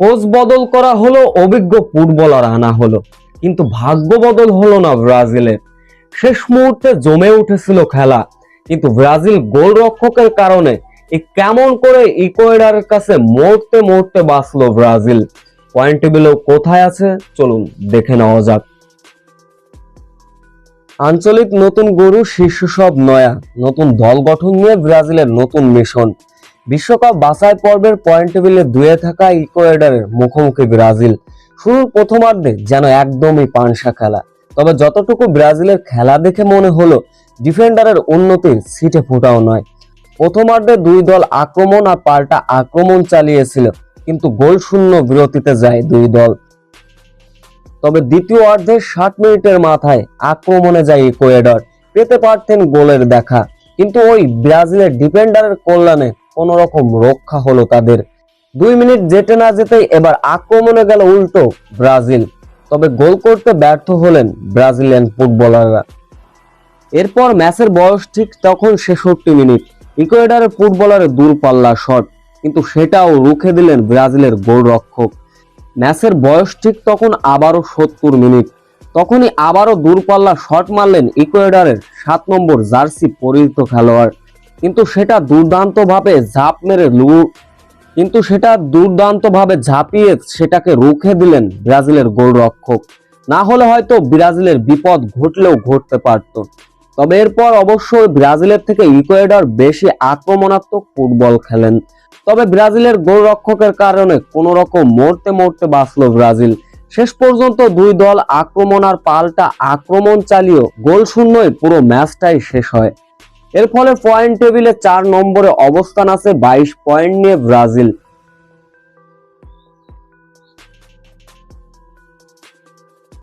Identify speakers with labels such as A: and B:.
A: Coach বদল করা হলো, অভিজ্ঞ ফুটবলার আনা হলো। কিন্তু ভাগ্য বদল হলো না ব্রাজিলের। শেষ মুহূর্তে জমে উঠেছিল খেলা। কিন্তু ব্রাজিল গোলরক্ষকের কারণে কেমন করে ইকুয়েডারের কাছে মরতে মরতে বাঁচলো ব্রাজিল? পয়েন্ট টেবিলেও কোথায় আছে? চলুন দেখে নেওয়া যাক। আঞ্চলিক নতুন গরু শীর্ষ সব নয়া। নতুন দল গঠন নিয়ে ব্রাজিলের নতুন মিশন। বিশ্বকাপ বাছাই পর্বের পয়েন্ট টেবিলে দুয়ে থাকা ইকুয়েডারের মুখোমুখি ব্রাজিল। শুরুর প্রথমার্ধে যেন একদমই পানসা খেলা। তবে যতটুকু ব্রাজিলের খেলা দেখে মনে হলো, ডিফেন্ডারের উন্নতির সিটে ফোটাও নয়। প্রথমার্ধে দুই দল আক্রমণ আর পাল্টা আক্রমণ চালিয়েছিল, কিন্তু গোল শূন্য বিরতিতে যায় দুই দল। তবে দ্বিতীয় অর্ধে ষাট মিনিটের মাথায় আক্রমণে যায় ইকুয়েডর পেতে পারতেন গোলের দেখা, কিন্তু ওই ব্রাজিলের ডিফেন্ডারের কল্যাণে কোন রকম রক্ষা হলো তাদের। দুই মিনিট যেতে না যেতেই এবার আক্রমণে গেল উল্টো ব্রাজিল। তবে গোল করতে ব্যর্থ হলেন ব্রাজিলিয়ান ফুটবলাররা। এরপর ম্যাচের বয়স ঠিক তখন ছেষট্টি মিনিট। ইকুয়েডারের ফুটবলারের দূরপাল্লা শট, কিন্তু সেটাও রুখে দিলেন ব্রাজিলের গোলরক্ষক। ম্যাচের বয়স ঠিক তখন আবারও সত্তর মিনিট। তখনই আবারও দূরপাল্লা শট মারলেন ইকুয়েডারের সাত নম্বর জার্সি পরিহিত খেলোয়াড়। কিন্তু সেটা দুর্দান্তভাবে ঝাঁপ মেরে লু কিন্তু সেটা দুর্দান্তভাবে ঝাঁপিয়ে সেটাকে রুখে দিলেন ব্রাজিলের গোলরক্ষক। না হলে হয়তো ব্রাজিলের বিপদ ঘটলেও ঘটতে পারত। তবে এরপর অবশ্যই ব্রাজিলের থেকে ইকুয়েডর বেশি আক্রমণাত্মক ফুটবল খেলেন। তবে ব্রাজিলের গোলরক্ষকের কারণে কোন রকম মরতে মরতে বাঁচল ব্রাজিল। শেষ পর্যন্ত দুই দল আক্রমণ আর পাল্টা আক্রমণ চালিয়েও গোল শূন্যই পুরো ম্যাচটাই শেষ হয়। এর ফলে পয়েন্ট টেবিলে চার নম্বরে অবস্থান আছে বাইশ পয়েন্ট নিয়ে ব্রাজিল।